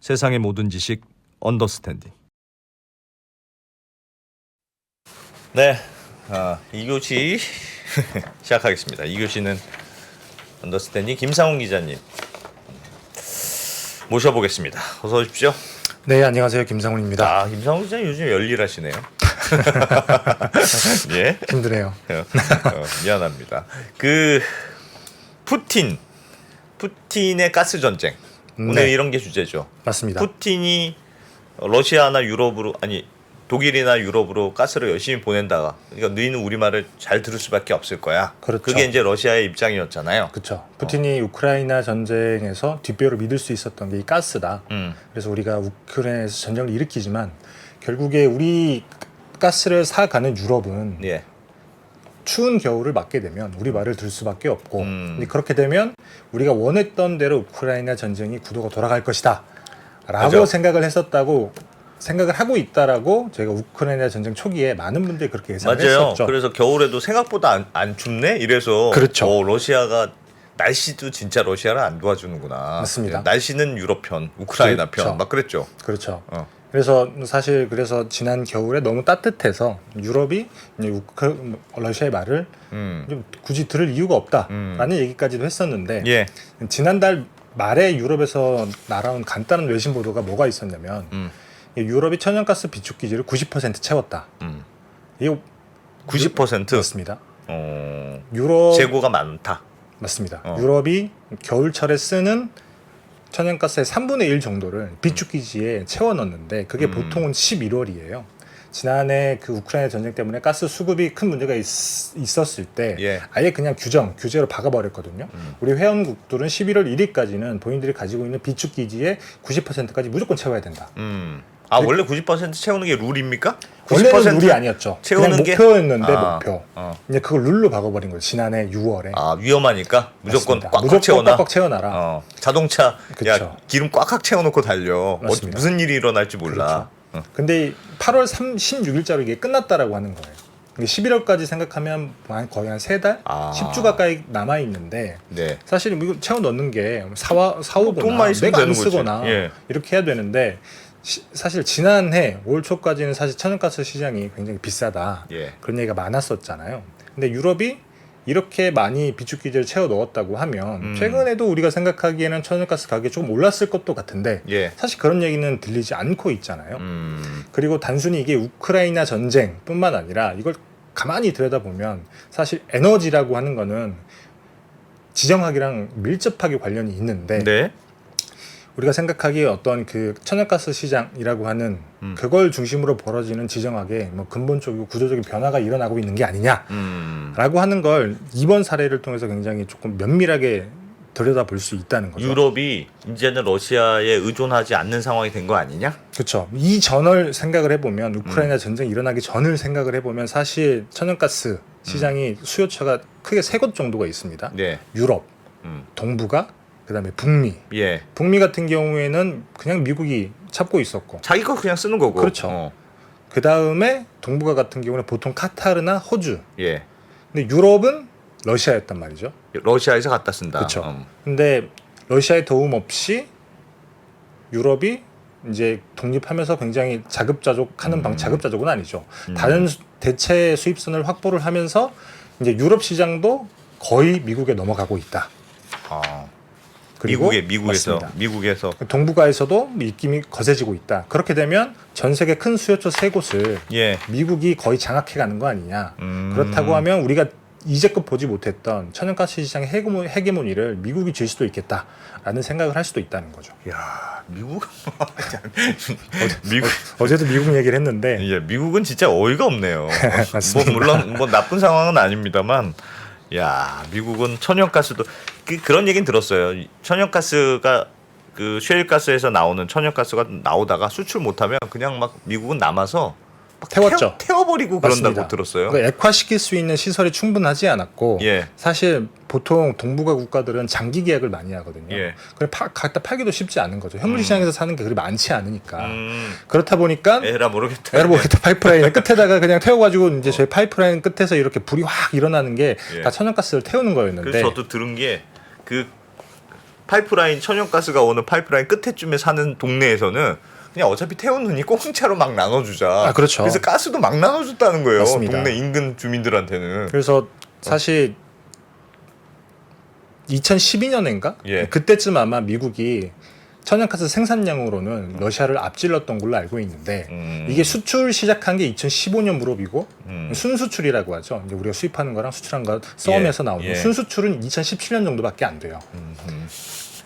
세상의 모든 지식 언더스탠딩. 네, 아, 2교시 시작하겠습니다. 2교시는 언더스탠딩 김상훈 기자님 모셔보겠습니다. 어서 오십시오. 네, 안녕하세요. 김상훈입니다. 아, 김상훈 기자님 요즘 열일하시네요. 예, 힘드네요. 어, 미안합니다. 그 푸틴, 푸틴의 가스 전쟁. 오늘 네. 이런 게 주제죠. 맞습니다. 푸틴이 러시아나 유럽으로 아니 독일이나 유럽으로 가스를 열심히 보낸다. 그러니까 너희는 우리 말을 잘 들을 수밖에 없을 거야. 그렇죠. 그게 이제 러시아의 입장이었잖아요. 그렇죠. 푸틴이 우크라이나 전쟁에서 뒷배로 믿을 수 있었던 게 이 가스다. 음, 그래서 우리가 우크라이나에서 전쟁을 일으키지만 결국에 우리 가스를 사가는 유럽은 예, 추운 겨울을 맞게 되면 우리 말을 들을 수밖에 없고 음. 근데 그렇게 되면 우리가 원했던 대로 우크라이나 전쟁이 구도가 돌아갈 것이다 라고 맞아. 생각을 했었다고 생각을 하고 있다라고 저희가 우크라이나 전쟁 초기에 많은 분들이 그렇게 예상을 맞아요. 했었죠. 그래서 겨울에도 생각보다 안, 안 춥네. 이래서 그렇죠. 어, 러시아가 날씨도 진짜 러시아를 안 도와주는구나. 맞습니다. 예, 날씨는 유럽 편, 우크라이나 그렇죠. 편, 막 그랬죠. 그렇죠. 어. 그래서 사실 그래서 지난 겨울에 너무 따뜻해서 유럽이 이제 우크 러시아의 말을 음, 좀 굳이 들을 이유가 없다라는 음. 얘기까지도 했었는데 예, 지난달 말에 유럽에서 날아온 간단한 외신 보도가 뭐가 있었냐면 음, 유럽이 천연가스 비축 기지를 90% 채웠다. 음, 이거 90% 맞습니다. 어, 유럽 재고가 많다. 맞습니다. 어. 유럽이 겨울철에 쓰는 천연가스의 3분의 1 정도를 비축 기지에 채워 넣는데 그게 음. 보통은 11월이에요. 지난해 그 우크라이나 전쟁 때문에 가스 수급이 큰 문제가 있, 었을때 예. 아예 그냥 규정 규제로 박아버렸거든요. 음. 우리 회원국들은 11월 1일까지는 본인들이 가지고 있는 비축 기지의 90%까지 무조건 채워야 된다. 음. 아 원래 90% 채우는 게 룰입니까? 원래는 90% 룰이 아니었죠. 채우는 게? 목표였는데 아, 목표. 어. 이제 그걸 룰로 박아버린 거예요. 지난해 6월에. 아 위험하니까 무조건 맞습니다. 꽉꽉 무조건 채워놔. 꽉꽉 채워놔라. 어, 자동차 그쵸. 야 기름 꽉꽉 채워놓고 달려. 어, 맞습니다. 무슨 일이 일어날지 몰라. 어. 근데 8월 3, 16일자로 이게 끝났다라고 하는 거예요. 이게 11월까지 생각하면 한 거의 한 세 달, 아. 10주 가까이 남아 있는데 네. 사실 이거 채워 넣는 게 사와 사오거나 돈 쓰면 내가 안 되는 거지. 쓰거나 예. 이렇게 해야 되는데 시- 사실 지난해 올 초까지는 사실 천연가스 시장이 굉장히 비싸다 예. 그런 얘기가 많았었잖아요. 근데 유럽이 이렇게 많이 비축 기지를 채워 넣었다고 하면 음. 최근에도 우리가 생각하기에는 천연가스 가격이 조금 올랐을 것도 같은데 예. 사실 그런 얘기는 들리지 않고 있잖아요. 음. 그리고 단순히 이게 우크라이나 전쟁뿐만 아니라 이걸 가만히 들여다보면 사실 에너지라고 하는 거는 지정학이랑 밀접하게 관련이 있는데 네. 우리가 생각하기에 어떤 그 천연가스 시장이라고 하는 음. 그걸 중심으로 벌어지는 지정학에 뭐 근본적이고 구조적인 변화가 일어나고 있는 게 아니냐라고 음. 하는 걸 이번 사례를 통해서 굉장히 조금 면밀하게 들여다볼 수 있다는 거죠. 유럽이 이제는 러시아에 의존하지 않는 상황이 된 거 아니냐? 그렇죠. 이 전을 생각을 해보면 음. 우크라이나 전쟁 이 일어나기 전을 생각을 해보면 사실 천연가스 시장이 수요처가 크게 세 곳 정도가 있습니다. 네. 유럽, 음. 동북아, 그다음에 북미. 예. 북미 같은 경우에는 그냥 미국이 잡고 있었고, 자기 거 그냥 쓰는 거고. 그렇죠. 어. 그 다음에 동북아 같은 경우는 보통 카타르나 호주. 예. 근데 유럽은 러시아였단 말이죠. 러시아에서 갖다 쓴다. 그쵸. 음. 근데 러시아의 도움 없이 유럽이 이제 독립하면서 굉장히 자급자족하는 음. 방 자급자족은 아니죠. 음. 다른 수- 대체 수입선을 확보를 하면서 이제 유럽 시장도 거의 미국에 넘어가고 있다. 아. 미국에 미국에서 맞습니다. 미국에서 동북아에서도 입김이 거세지고 있다. 그렇게 되면 전 세계 큰 수요처 세 곳을 예. 미국이 거의 장악해 가는 거 아니냐. 음. 그렇다고 하면 우리가 이제껏 보지 못했던 천연가스 시장의 헤게모, 헤게모니를 미국이 쥘 수도 있겠다라는 생각을 할 수도 있다는 거죠. 야, 미국 미국 어제도 미국 얘기를 했는데 예, 미국은 진짜 어이가 없네요. 뭐. 물론 뭐 나쁜 상황은 아닙니다만 야, 미국은 천연가스도 그, 그런 얘기는 들었어요. 이 천연가스가 그 셰일가스에서 나오는 천연가스가 나오다가 수출 못하면 그냥 막 미국은 남아서 막 태웠죠. 태워, 버리고 그런다고. 들었어요. 그러니까 액화시킬 수 있는 시설이 충분하지 않았고 예. 사실 보통 동북아 국가들은 장기 계약을 많이 하거든요. 예. 그래 파, 갖다 팔기도 쉽지 않은 거죠. 현물 시장에서 사는 게 그리 많지 않으니까. 음, 그렇다 보니까 에라 모르겠다. 에어보겠다 파이프라인 끝에다가 그냥 태워가지고 이제 저희 파이프라인 끝에서 이렇게 불이 확 일어나는 게다 예. 천연가스를 태우는 거였는데 그래서 저도 들은 게 그 파이프라인 천연가스가 오는 파이프라인 끝에쯤에 사는 동네에서는 그냥 어차피 태우느니 공짜로 막 나눠주자. 아, 그렇죠. 그래서 가스도 막 나눠줬다는 거예요. 맞습니다. 동네 인근 주민들한테는. 그래서 사실 2012년인가 예. 그때쯤 아마 미국이 천연가스 생산량으로는 러시아를 앞질렀던 걸로 알고 있는데 음. 이게 수출 시작한 게 2015년 무렵이고 음. 순수출이라고 하죠. 이제 우리가 수입하는 거랑 수출한 거 싸움에서 예, 나오는 예. 순수출은 2017년 정도밖에 안 돼요. 음, 음,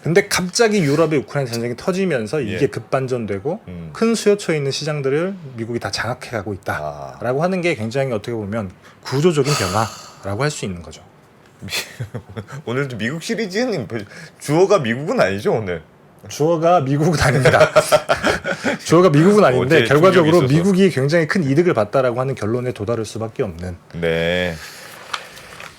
근데 갑자기 유럽의 우크라이나 전쟁이 터지면서 이게 예. 급반전되고 음. 큰 수요처에 있는 시장들을 미국이 다 장악해 가고 아. 있다라고 하는 게 굉장히 어떻게 보면 구조적인 변화라고 할 수 있는 거죠. 오늘도 미국 시리즈는 주어가 미국은 아니죠 오늘. 주어가 미국은 아닙니다. 주어가 미국은 아닌데 결과적으로. 미국이 굉장히 큰 이득을 봤다라고 하는 결론에 도달할 수밖에 없는. 네.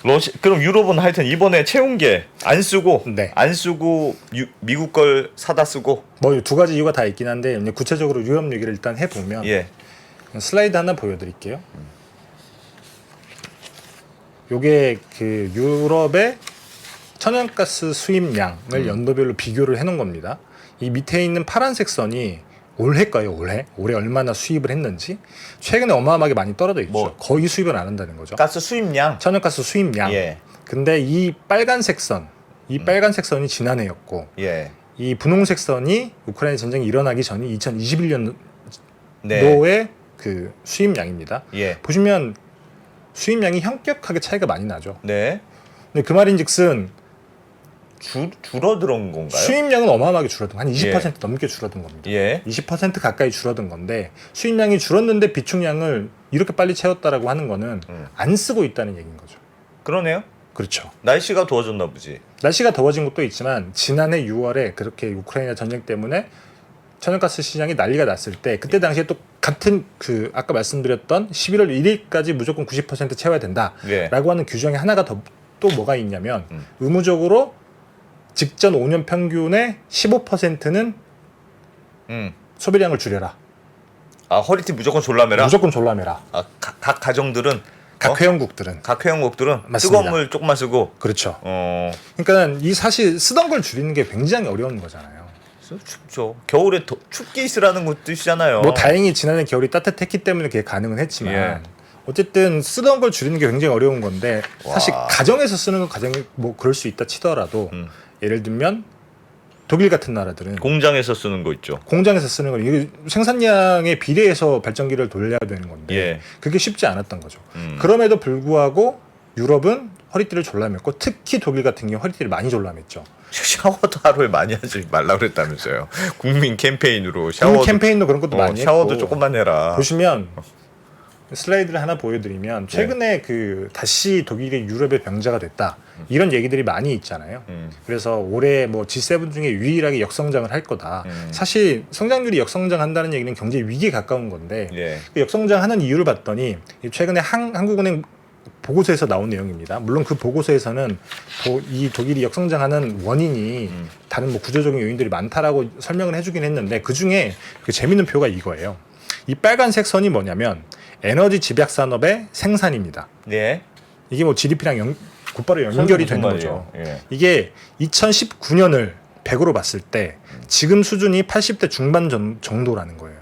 러시 그럼 유럽은 하여튼 이번에 채운 게 안 쓰고 네. 안 쓰고 유- 미국 걸 사다 쓰고 뭐 두 가지 이유가 다 있긴 한데 구체적으로 유럽 얘기를 일단 해 보면 예. 슬라이드 하나 보여드릴게요. 요게 그 유럽의 천연가스 수입량을 음. 연도별로 비교를 해놓은 겁니다. 이 밑에 있는 파란색 선이 올해 거예요, 올해. 올해 얼마나 수입을 했는지. 최근에 어마어마하게 많이 떨어져 있죠. 뭐. 거의 수입을 안 한다는 거죠. 가스 수입량. 천연가스 수입량. 예. 근데 이 빨간색 선, 음. 이 빨간색 선이 지난해였고, 예. 이 분홍색 선이 우크라이나 전쟁이 일어나기 전인 2021년도의 네. 그 수입량입니다. 예. 보시면 수입량이 현격하게 차이가 많이 나죠. 네. 근데 그 말인즉슨 줄 줄어든 건가요? 수입량은 어마어마하게 줄어든 한 20% 예. 넘게 줄어든 겁니다. 예. 20% 가까이 줄어든 건데 수입량이 줄었는데 비축량을 이렇게 빨리 채웠다라고 하는 거는 음. 안 쓰고 있다는 얘기인 거죠. 그러네요. 그렇죠. 날씨가 더워졌나 보지. 날씨가 더워진 것도 있지만 지난해 6월에 그렇게 우크라이나 전쟁 때문에 천연가스 시장이 난리가 났을 때 그때 당시에 또 같은 그 아까 말씀드렸던 11월 1일까지 무조건 90% 채워야 된다라고 예. 하는 규정이 하나가 더 또 뭐가 있냐면 음. 의무적으로 직전 5년 평균의 15%는 음. 소비량을 줄여라. 아 허리띠 무조건 졸라매라. 무조건 졸라매라. 아, 각, 각 가정들은 각 어? 회원국들은 각 회원국들은 맞습니다. 뜨거운 물 조금만 쓰고 그렇죠. 어 그러니까 이 사실 쓰던 걸 줄이는 게 굉장히 어려운 거잖아요. 춥죠. 겨울에 더 춥게 있으라는 것 뜻이잖아요. 뭐 다행히 지난해 겨울이 따뜻했기 때문에 그게 가능은 했지만 예. 어쨌든 쓰던 걸 줄이는 게 굉장히 어려운 건데 사실 와. 가정에서 쓰는 건 가정이 뭐 그럴 수 있다 치더라도 음. 예를 들면 독일 같은 나라들은 공장에서 쓰는 거 있죠. 공장에서 쓰는 건 이게 생산량에 비례해서 발전기를 돌려야 되는 건데 예. 그게 쉽지 않았던 거죠. 음. 그럼에도 불구하고 유럽은 허리띠를 졸라맸고 특히 독일 같은 경우 허리띠를 많이 졸라맸죠. 샤워도 하루에 많이 하지 말라 그랬다면서요. 국민 캠페인으로 샤워 국민 캠페인도 그런 것도 어, 많이 샤워도 했고 조금만 해라. 보시면 슬라이드를 하나 보여드리면 최근에 그 다시 독일이 유럽의 병자가 됐다 이런 얘기들이 많이 있잖아요. 음. 그래서 올해 뭐 G7 중에 유일하게 역성장을 할 거다. 음. 사실 성장률이 역성장한다는 얘기는 경제 위기에 가까운 건데 예. 그 역성장하는 이유를 봤더니 이 최근에 한, 한국은행 보고서에서 나온 내용입니다. 물론 그 보고서에서는 도- 이 독일이 역성장하는 원인이 음. 다른 뭐 구조적인 요인들이 많다라고 설명을 해주긴 했는데 그 중에 그 재밌는 표가 이거예요. 이 빨간색 선이 뭐냐면 에너지 집약 산업의 생산입니다. 예. 이게 뭐 GDP랑 연, 곧바로 연결이 되는? 거죠. 예. 이게 2019년을 100으로 봤을 때 지금 수준이 80대 중반 전- 정도라는 거예요.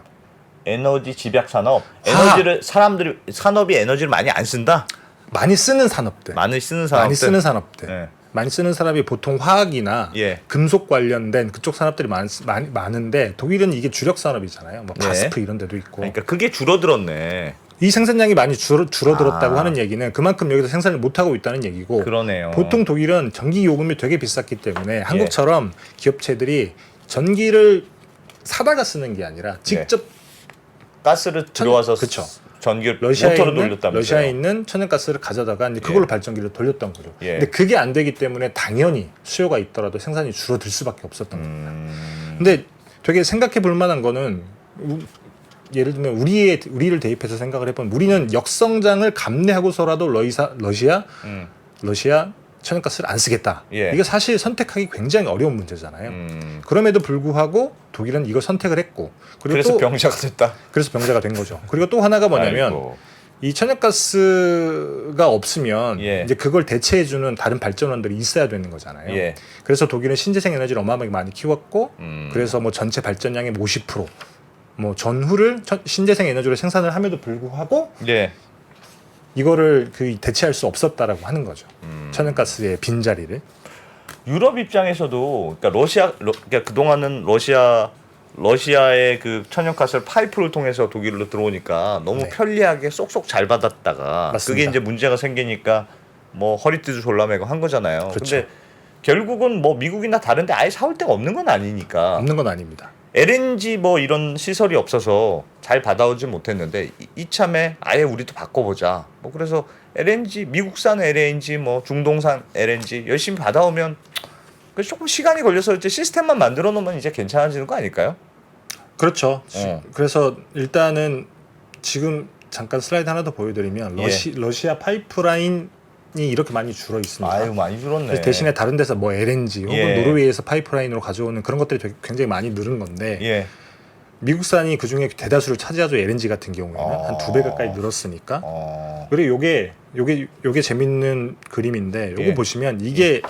에너지 집약 산업. 에너지를 사람들이 산업이 에너지를 많이 안 쓴다. 많이 쓰는 산업들, 많이 쓰는 산업들. 많이 쓰는 산업들, 예. 많이 쓰는 사람이 보통 화학이나 예. 금속 관련된 그쪽 산업들이 많, 많, 많은데 독일은 이게 주력 산업이잖아요. 뭐 네. 바스프 이런 데도 있고 그러니까 그게 줄어들었네. 이 생산량이 많이 줄어, 줄어들었다고 아. 하는 얘기는 그만큼 여기서 생산을 못 하고 있다는 얘기고 그러네요. 보통 독일은 전기 요금이 되게 비쌌기 예. 때문에 한국처럼 기업체들이 전기를 사다가 쓰는 게 아니라 직접 가스를 들어와서 그쵸. 스- 전기를 러시아에 모터로 있는 돌렸다면서요. 러시아에 있는 천연가스를 가져다가 이제 그걸로 예. 발전기를 돌렸던 거죠. 예. 근데 그게 안 되기 때문에 당연히 수요가 있더라도 생산이 줄어들 수밖에 없었던 거예요. 음. 근데 되게 생각해 볼 만한 거는 우- 예를 들면 우리의 우리를 대입해서 생각을 해보면 우리는 역성장을 감내하고서라도 러시아 러시아 음. 러시아 천연가스를 안 쓰겠다. 예. 이게 사실 선택하기 굉장히 어려운 문제잖아요. 음. 그럼에도 불구하고 독일은 이걸 선택을 했고 그리고 그래서 또 병자가 됐다. 그래서 병자가 된 거죠. 그리고 또 하나가 뭐냐면 아이고. 이 천연가스가 없으면 예. 이제 그걸 대체해주는 다른 발전원들이 있어야 되는 거잖아요. 예. 그래서 독일은 신재생 에너지를 어마어마하게 많이 키웠고 음. 그래서 뭐 전체 발전량의 50%, 뭐 전후를 천- 신재생 에너지로 생산을 함에도 불구하고 예. 이거를 그 대체할 수 없었다라고 하는 거죠. 음. 천연가스의 빈 자리를. 유럽 입장에서도 그러니까 러시아 러, 그러니까 그동안은 러시아 러시아의 그 천연가스를 파이프를 통해서 독일로 들어오니까 너무 네. 편리하게 쏙쏙 잘 받았다가 맞습니다. 그게 이제 문제가 생기니까 뭐 허리띠도 졸라매고 한 거잖아요. 그렇죠. 근데 결국은 뭐 미국이나 다른데 아예 사올 데가 없는 건 아니니까 없는 건 아닙니다. LNG 뭐 이런 시설이 없어서 잘 받아오지 못했는데 이- 이참에 아예 우리도 바꿔보자. 뭐 그래서 LNG 미국산 LNG 뭐 중동산 LNG 열심히 받아오면 그 조금 시간이 걸려서 이제 시스템만 만들어 놓으면 이제 괜찮아지는 거 아닐까요? 그렇죠. 어. 그래서 일단은 지금 잠깐 슬라이드 하나 더 보여드리면 예. 러시, 러시아 파이프라인 이 이렇게 많이 줄어 있습니다. 아유 많이 줄었네. 대신에 다른 데서 뭐 LNG 혹은 예. 노르웨이에서 파이프라인으로 가져오는 그런 것들이 되게 굉장히 많이 늘은 건데 예. 미국산이 그 중에 대다수를 차지하죠 LNG 같은 경우에는 어. 한두 배 가까이 늘었으니까 어. 그리고 요게 요게 요게 재밌는 그림인데 요거 예. 보시면 이게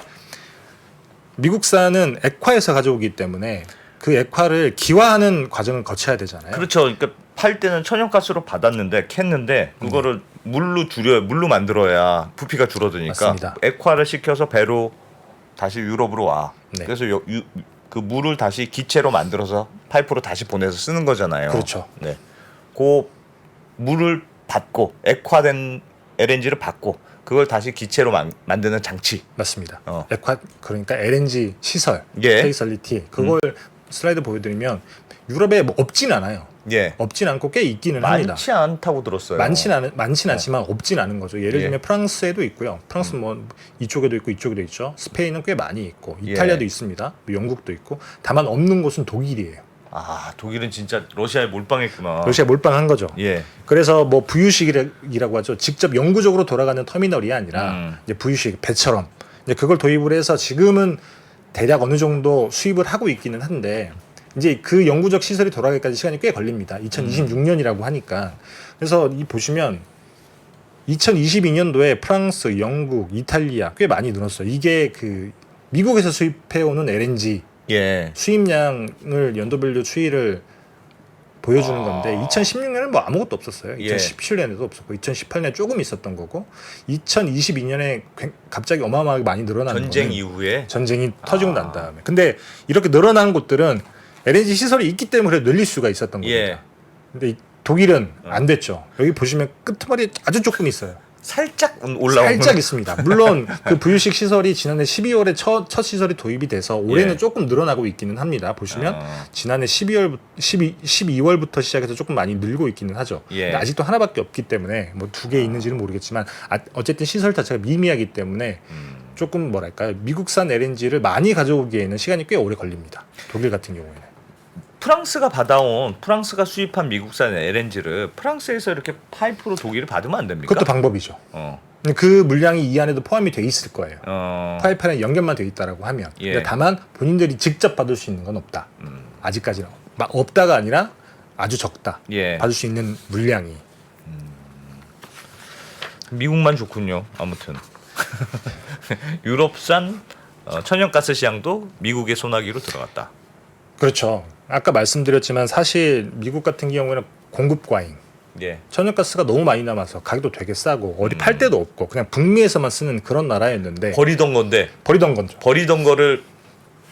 미국산은 액화에서 가져오기 때문에 그 액화를 기화하는 과정을 거쳐야 되잖아요. 그렇죠. 그러니까 팔 때는 천연가스로 받았는데 캤는데 그거를 물로 줄여 물로 만들어야 부피가 줄어드니까 맞습니다. 액화를 시켜서 배로 다시 유럽으로 와. 네. 그래서 요, 유, 그 물을 다시 기체로 만들어서 파이프로 다시 보내서 쓰는 거잖아요. 그렇죠. 네. 그 물을 받고 액화된 LNG를 받고 그걸 다시 기체로 만, 만드는 장치. 맞습니다. 어. 액화 그러니까 LNG 시설, 예. 페이설리티 그걸 슬라이드 보여드리면 유럽에 뭐 없진 않아요. 예. 없진 않고 꽤 있기는 합니다. 많지 않다고 들었어요. 많진 않은 많진 않지만 없진 않은 거죠. 예를 예. 들면 프랑스에도 있고요. 프랑스 뭐 이쪽에도 있고 이쪽에도 있죠. 스페인은 꽤 많이 있고 예. 이탈리아도 있습니다. 뭐 영국도 있고 다만 없는 곳은 독일이에요. 아 독일은 진짜 러시아에 몰빵했구나. 러시아 몰빵한 거죠. 예. 그래서 뭐 부유식이라고 하죠. 직접 영구적으로 돌아가는 터미널이 아니라 음. 이제 부유식 배처럼 이제 그걸 도입을 해서 지금은 대략 어느 정도 수입을 하고 있기는 한데 이제 그 영구적 시설이 돌아가기까지 시간이 꽤 걸립니다. 2026년이라고 하니까 그래서 이 보시면 2022년도에 프랑스, 영국, 이탈리아 꽤 많이 늘었어요. 이게 그 미국에서 수입해오는 LNG 예. 수입량을 연도별로 추이를 보여주는 아. 건데 2016년에는 뭐 아무것도 없었어요. 예. 2017년에도 없었고 2018년에 조금 있었던 거고 2022년에 갑자기 어마어마하게 많이 늘어난 전쟁 거는 이후에 전쟁이 터지고 아. 난 다음에 근데 이렇게 늘어난 곳들은 LNG 시설이 있기 때문에 늘릴 수가 있었던 겁니다. 예. 근데 이 독일은 어. 안 됐죠. 여기 보시면 끄트머리 아주 조금 있어요. 살짝 올라오는 살짝 있습니다. 물론 그 부유식 시설이 지난해 12월에 첫, 첫 시설이 도입이 돼서 올해는 예. 조금 늘어나고 있기는 합니다. 보시면 아. 지난해 12월 12 12월부터 시작해서 조금 많이 늘고 있기는 하죠. 예. 근데 아직도 하나밖에 없기 때문에 뭐 두 개 있는지는 모르겠지만 아, 어쨌든 시설 자체가 미미하기 때문에 음. 조금 뭐랄까요 미국산 LNG를 많이 가져오기에는 시간이 꽤 오래 걸립니다. 독일 같은 경우에는 프랑스가 받아온 프랑스가 수입한 미국산 LNG를 프랑스에서 이렇게 파이프로 독일이 받으면 안 됩니까? 그것도 방법이죠. 어. 그 물량이 이 안에도 포함이 돼 있을 거예요. 어. 파이프라인 연결만 돼 있다라고 하면 예. 근데 다만 본인들이 직접 받을 수 있는 건 없다. 음. 아직까지는 막 없다가 아니라 아주 적다. 예. 받을 수 있는 물량이 미국만 좋군요. 아무튼 유럽산 어, 천연가스 시장도 미국의 소나기로 들어갔다. 그렇죠. 아까 말씀드렸지만 사실 미국 같은 경우에는 공급 과잉. 예. 천연가스가 너무 많이 남아서 가격도 되게 싸고 어디 음. 팔 데도 없고 그냥 북미에서만 쓰는 그런 나라였는데 버리던 건데 버리던 거죠. 버리던 거를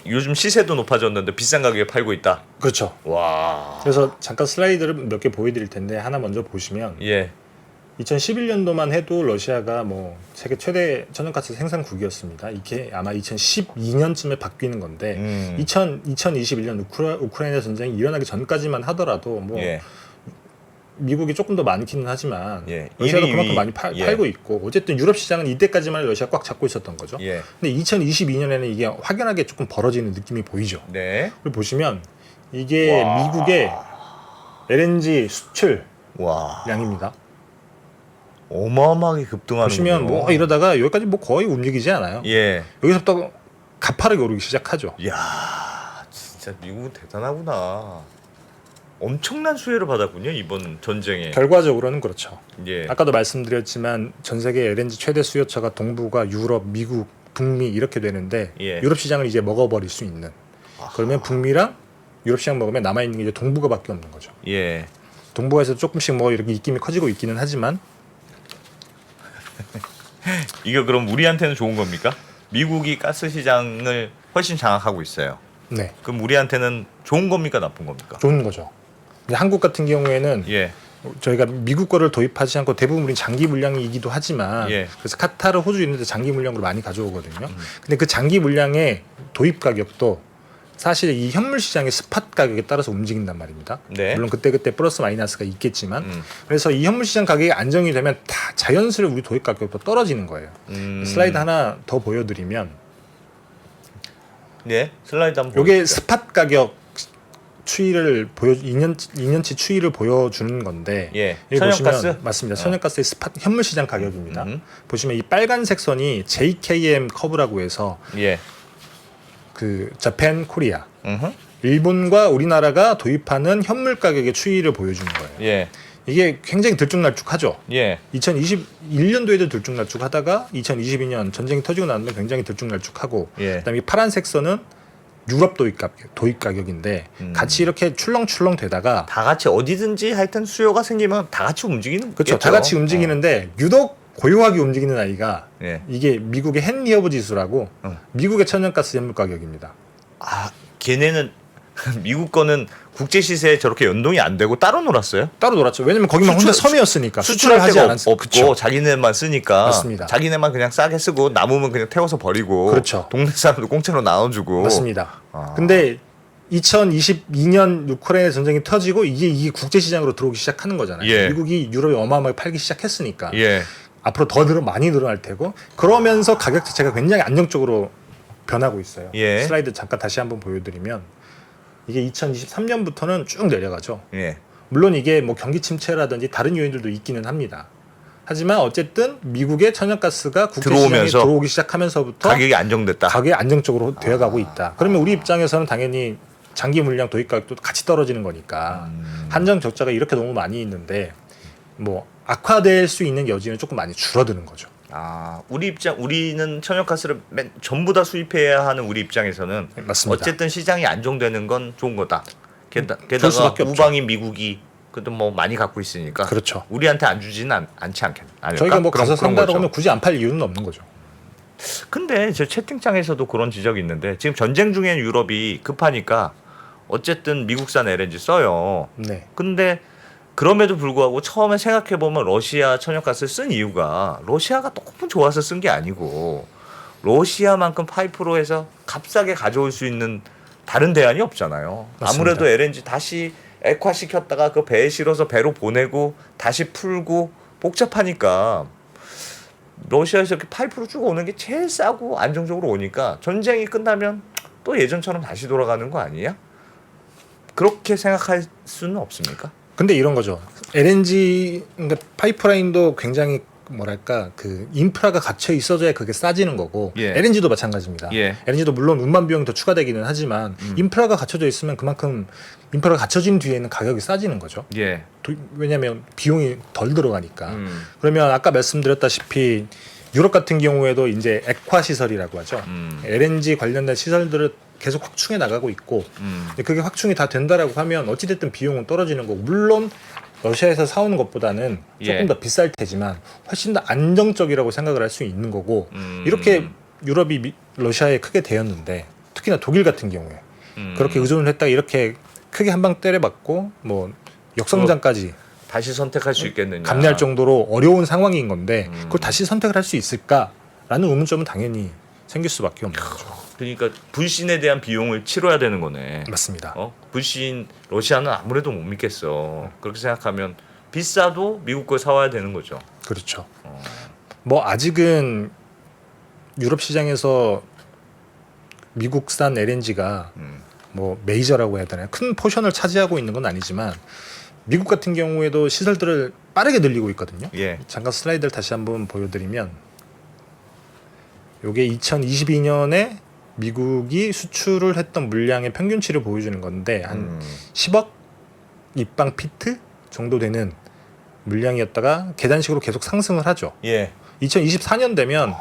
요즘 시세도 높아졌는데 비싼 가격에 팔고 있다. 그렇죠. 와. 그래서 잠깐 슬라이드를 몇 개 보여드릴 텐데 하나 먼저 보시면 예. 2011년도만 해도 러시아가 뭐 세계 최대 천연가스 생산국이었습니다. 이게 아마 2012년쯤에 바뀌는 건데 음. 2000, 2021년 우크라, 우크라이나 전쟁이 일어나기 전까지만 하더라도 뭐 예. 미국이 조금 더 많기는 하지만 예. 러시아도 그만큼 많이 팔, 예. 팔고 있고 어쨌든 유럽 시장은 이때까지만 러시아 꽉 잡고 있었던 거죠. 예. 근데 2022년에는 이게 확연하게 조금 벌어지는 느낌이 보이죠. 네. 그리고 보시면 이게 와. 미국의 LNG 수출량입니다. 와. 어마어마하게 급등하는 보시면 뭐 이러다가 여기까지 뭐 거의 움직이지 않아요. 예. 여기서부터 가파르게 오르기 시작하죠. 야, 진짜 미국은 대단하구나. 엄청난 수혜를 받았군요 이번 전쟁에. 결과적으로는 그렇죠. 예. 아까도 말씀드렸지만 전 세계 LNG 최대 수요처가 동부가 유럽, 미국, 북미 이렇게 되는데 예. 유럽 시장을 이제 먹어버릴 수 있는. 그러면 북미랑 유럽 시장 먹으면 남아 있는 게 이제 동부가밖에 없는 거죠. 예. 동부가에서 조금씩 뭐 이렇게 입김이 커지고 있기는 하지만 이게 그럼 우리한테는 좋은 겁니까? 미국이 가스 시장을 훨씬 장악하고 있어요. 네 그럼 우리한테는 좋은 겁니까 나쁜 겁니까? 좋은 거죠. 근데 한국 같은 경우에는 예. 저희가 미국 거를 도입하지 않고 대부분 우리 장기 물량이기도 하지만 예. 그래서 카타르, 호주 있는데 장기 물량으로 많이 가져오거든요. 근데 그 장기 물량의 도입 가격도 사실 이 현물 시장의 스팟 가격에 따라서 움직인단 말입니다. 네. 물론 그때 그때 플러스 마이너스가 있겠지만 음. 그래서 이 현물 시장 가격이 안정이 되면 다 자연스레 우리 도입 가격도 떨어지는 거예요. 음. 슬라이드 하나 더 보여드리면 예. 슬라이드 한번. 보여주시죠. 스팟 가격 추이를 보여 2년 2년치 추이를 보여주는 건데 예. 천연가스. 보시면 맞습니다. 천연가스의 스팟 현물 시장 가격입니다. 음. 보시면 이 빨간색 선이 JKM 커브라고 해서 예. 그 자펜 코리아 음흠. 일본과 우리나라가 도입하는 현물 가격의 추이를 보여주는 거예요. 예. 이게 굉장히 들쭉날쭉하죠. 예. 2021년도에도 들쭉날쭉하다가 2022년 전쟁이 터지고 나면 굉장히 들쭉날쭉하고 예. 그다음에 이 파란색 선은 유럽 도입 가격, 도입 가격인데 음. 같이 이렇게 출렁출렁 되다가 다 같이 어디든지 하여튼 수요가 생기면 다 같이 움직이는 그렇죠. 다. 같이 움직이는데 유독 고요하게 움직이는 아이가 어. 예. 이게 미국의 헨리어브 지수라고 어. 미국의 천연가스 현물 가격입니다. 아, 걔네는 미국 거는 국제 시세에 저렇게 연동이 안 되고 따로 놀았어요. 따로 놀았죠. 왜냐면 거기만 수출- 혼자 섬이었으니까 수출을 하지 데가 않았 없, 그쵸. 고 자기네만 쓰니까 맞습니다. 자기네만 그냥 싸게 쓰고 남으면 그냥 태워서 버리고 그렇죠. 동네 사람들 공짜로 나눠주고 맞습니다. 아. 근데 2022년 우크라이나 전쟁이 터지고 이게 이게 국제 시장으로 들어오기 시작하는 거잖아요. 예. 미국이 유럽에 어마어마하게 팔기 시작했으니까 예. 앞으로 더 늘어 많이 늘어날 테고 그러면서 가격 자체가 굉장히 안정적으로 변하고 있어요. 예. 슬라이드 잠깐 다시 한번 보여드리면 이게 2023년부터는 쭉 내려가죠. 예. 물론 이게 뭐 경기 침체라든지 다른 요인들도 있기는 합니다. 하지만 어쨌든 미국의 천연가스가 국제 시장에 들어오면서 들어오기 시작하면서부터 가격이 안정됐다. 가격이 안정적으로 되어가고 아. 있다. 그러면 우리 입장에서는 당연히 장기 물량 도입 가격도 같이 떨어지는 거니까 음. 한정 적자가 이렇게 너무 많이 있는데 뭐 악화될 수 있는 여지는 조금 많이 줄어드는 거죠. 아, 우리 입장 우리는 천연가스를 맨, 전부 다 수입해야 하는 우리 입장에서는 네, 맞습니다. 어쨌든 시장이 안정되는 건 좋은 거다. 게다, 수밖에 없죠. 우방인 미국이 그래도 뭐 많이 갖고 있으니까 그렇죠. 우리한테 안 주지는 않, 않지 않겠. 않을까? 저희가 뭐 그런- 가서 산다고. 하면 굳이 안 팔 이유는 없는 거죠. 근데 제 채팅창에서도 그런 지적이 있는데 지금 전쟁 중엔 유럽이 급하니까 어쨌든 미국산 LNG 써요. 네. 근데 그럼에도 불구하고 처음에 생각해 보면 러시아 천연가스를 쓴 이유가 러시아가 너무 좋아서 쓴 게 아니고 러시아만큼 파이프로 해서 값싸게 가져올 수 있는 다른 대안이 없잖아요. 맞습니다. 아무래도 LNG 다시 액화 시켰다가 그 배에 실어서 배로 보내고 다시 풀고 복잡하니까 러시아에서 이렇게 파이프로 쭉 오는 게 제일 싸고 안정적으로 오니까 전쟁이 끝나면 또 예전처럼 다시 돌아가는 거 아니야? 그렇게 생각할 수는 없습니까? 근데 이런 거죠. LNG 그러니까 파이프라인도 굉장히 뭐랄까 그 인프라가 갇혀 있어줘야 그게 싸지는 거고 예. LNG도 마찬가지입니다. 예. LNG도 물론 운반 비용이 더 추가되기는 하지만 음. 인프라가 갖춰져 있으면 그만큼 인프라가 갖춰진 뒤에는 가격이 싸지는 거죠. 예. 도- 왜냐하면 비용이 덜 들어가니까. 음. 그러면 아까 말씀드렸다시피 유럽 같은 경우에도 이제 액화 시설이라고 하죠. 음. LNG 관련된 시설들을 계속 확충해 나가고 있고 음. 근데 그게 확충이 다 된다라고 하면 어찌됐든 비용은 떨어지는 거고 물론 러시아에서 사오는 것보다는 조금 예. 더 비쌀 테지만 훨씬 더 안정적이라고 생각을 할 수 있는 거고 음. 이렇게 유럽이 미- 러시아에 크게 대였는데 특히나 독일 같은 경우에 음. 그렇게 의존을 했다가 이렇게 크게 한 방 때려받고 뭐 역성장까지 다시 선택할 수 있겠느냐? 감내할 정도로 어려운 상황인 건데 음. 그걸 다시 선택을 할 수 있을까라는 의문점은 당연히 생길 수밖에 없는 거죠. 그러니까 불신에 대한 비용을 치러야 되는 거네. 맞습니다. 어? 불신 러시아는 아무래도 못 믿겠어. 그렇게 생각하면 비싸도 미국 걸 사와야 되는 거죠. 그렇죠. 어. 뭐 아직은 유럽 시장에서 미국산 LNG가 음. 뭐 메이저라고 해야 되나요? 큰 포션을 차지하고 있는 건 아니지만 미국 같은 경우에도 시설들을 빠르게 늘리고 있거든요. 예. 잠깐 슬라이드를 다시 한번 보여드리면 요게 2022년에 미국이 수출을 했던 물량의 평균치를 보여주는 건데 한 음. 10억 입방 피트 정도 되는 물량이었다가 계단식으로 계속 상승을 하죠. 예. 2024년 되면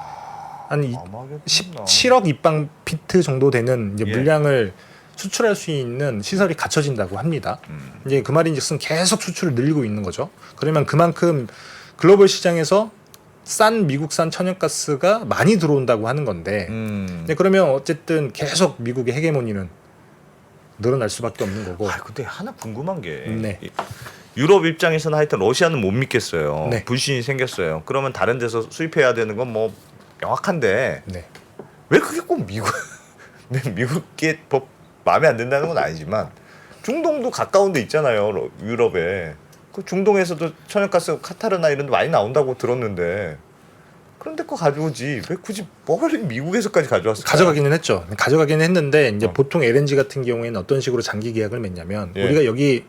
한 이- 아마겟돈 17억 입방 피트 정도 되는 이제 예. 물량을 수출할 수 있는 시설이 갖춰진다고 합니다. 음. 이제 그 말인즉슨 계속 수출을 늘리고 있는 거죠. 그러면 그만큼 글로벌 시장에서 싼 미국산 천연가스가 많이 들어온다고 하는 건데, 음. 네, 그러면 어쨌든 계속 미국의 헤게모니는 늘어날 수밖에 없는 거고. 아 근데 하나 궁금한 게 네. 이- 유럽 입장에서는 하여튼 러시아는 못 믿겠어요. 네. 불신이 생겼어요. 그러면 다른 데서 수입해야 되는 건 뭐 명확한데 네. 왜 그게 꼭 미국 네, 미국의 법 마음에 안 든다는 건 아니지만 중동도 가까운 데 있잖아요. 러- 유럽에. 그 중동에서도 천연가스 카타르나 이런 데 많이 나온다고 들었는데 그런데 거 가져오지 왜 굳이 멀리 미국에서까지 가져왔을까? 가져가기는 했죠. 가져가기는 했는데 이제 어. 보통 LNG 같은 경우에는 어떤 식으로 장기 계약을 맺냐면 예. 우리가 여기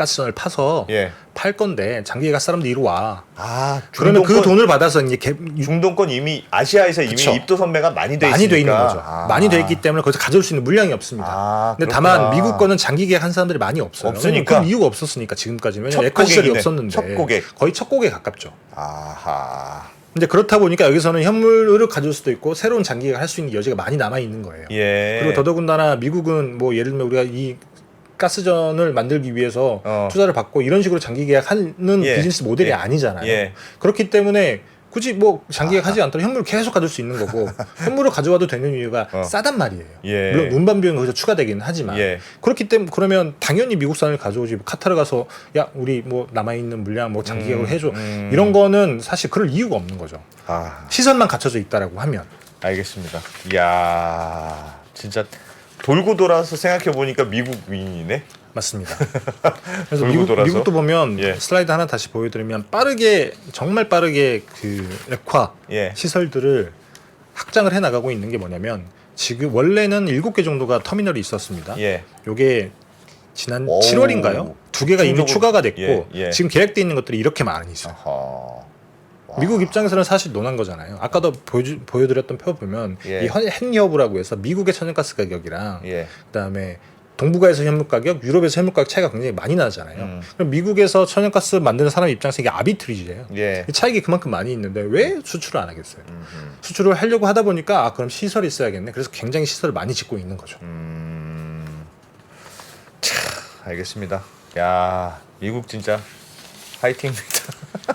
가스전을 파서 예. 팔 건데 장기 계약 사람들이 이리 와. 아 그러면 그 돈을 받아서 이제 개, 중동권 이미 아시아에서 이미 그쵸. 입도 선배가 많이 돼 많이 돼 있는 있으니까. 거죠. 아. 많이 돼 있기 때문에 거기서 가져올 수 있는 물량이 없습니다. 아, 근데 그렇구나. 다만 미국 거는 장기 계약 한 사람들이 많이 없어요. 없으니까. 그런 이유가 없었으니까 지금까지는 첫 왜냐면 에코 고객이네. 없었는데 첫 고객. 거의 첫 고객에 가깝죠. 아하. 근데 그렇다 보니까 여기서는 현물을 가져올 수도 있고 새로운 장기 계약 할수 있는 여지가 많이 남아 있는 거예요. 예. 그리고 더더군다나 미국은 뭐 예를 들면 우리가 이 가스전을 만들기 위해서 어. 투자를 받고 이런 식으로 장기 계약하는 예. 비즈니스 모델이 예. 아니잖아요. 예. 그렇기 때문에 굳이 뭐 장기 계약하지 않더라도 현물을 계속 가질 수 있는 거고 현물을 가져와도 되는 이유가 어. 싸단 말이에요. 예. 물론 운반 비용이 거기서 추가되기는 하지만 예. 그렇기 때문에 그러면 당연히 미국산을 가져오지 뭐 카타르 가서 야 우리 뭐 남아 있는 물량 뭐 장기 계약을 음, 해줘 음. 이런 거는 사실 그럴 이유가 없는 거죠. 아, 시선만 갖춰져 있다라고 하면 알겠습니다. 이야, 진짜 돌고 돌아서 생각해 보니까 미국 위인이네. 맞습니다. 그래서 돌고 미국, 돌아서? 미국도 보면 예. 슬라이드 하나 다시 보여드리면 빠르게 정말 빠르게 그 액화 예. 시설들을 확장을 해 나가고 있는 게 뭐냐면 지금 원래는 일곱 개 정도가 터미널이 있었습니다. 예. 요게 지난 오우. 7월인가요? 두 개가 이미 추가가 됐고 예, 예. 지금 계획돼 있는 것들이 이렇게 많이 있어요. 아하. 와. 미국 입장에서는 사실 논한 거잖아요. 아까도 보여주, 보여드렸던 표 보면 예. 이 헨여브라고 해서 미국의 천연가스 가격이랑 예. 그다음에 동북아에서 현물 가격, 유럽에서 현물 가격 차이가 굉장히 많이 나잖아요. 음. 그럼 미국에서 천연가스 만드는 사람 입장에서 이게 아비트리지예요. 예. 이 차익이 그만큼 많이 있는데 왜 수출을 안 하겠어요? 음흠. 수출을 하려고 하다 보니까 아 그럼 시설이 있어야겠네. 그래서 굉장히 시설을 많이 짓고 있는 거죠. 음. 차, 알겠습니다. 야, 미국 진짜 화이팅입니다.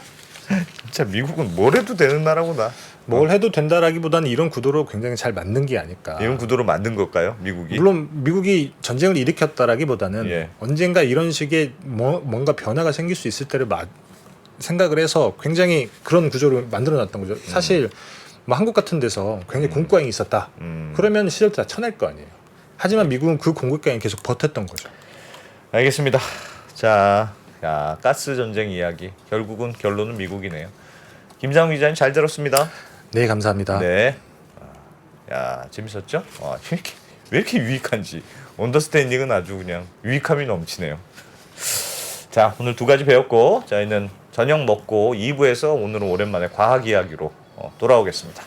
진짜 미국은 뭘 해도 되는 나라구나. 뭘 해도 된다라기보다는 이런 구도로 굉장히 잘 맞는 게 아닐까. 이런 구도로 만든 걸까요, 미국이? 물론 미국이 전쟁을 일으켰다라기보다는 예. 언젠가 이런 식의 뭐, 뭔가 변화가 생길 수 있을 때를 마, 생각을 해서 굉장히 그런 구조를 만들어놨던 거죠. 사실 뭐 한국 같은 데서 굉장히 공과잉이 있었다. 음. 그러면 시절도 다 쳐낼 거 아니에요. 하지만 미국은 그 공급과잉 계속 버텼던 거죠. 알겠습니다. 자, 야, 가스 전쟁 이야기. 결국은 결론은 미국이네요. 김장훈 기자님 잘 들었습니다. 네, 감사합니다. 네. 아, 야, 재밌었죠? 와, 왜 이렇게, 왜 이렇게 유익한지. 언더스탠딩은 아주 그냥 유익함이 넘치네요. 자, 오늘 두 가지 배웠고, 저희는 저녁 먹고 2부에서 오늘은 오랜만에 과학 이야기로 어, 돌아오겠습니다.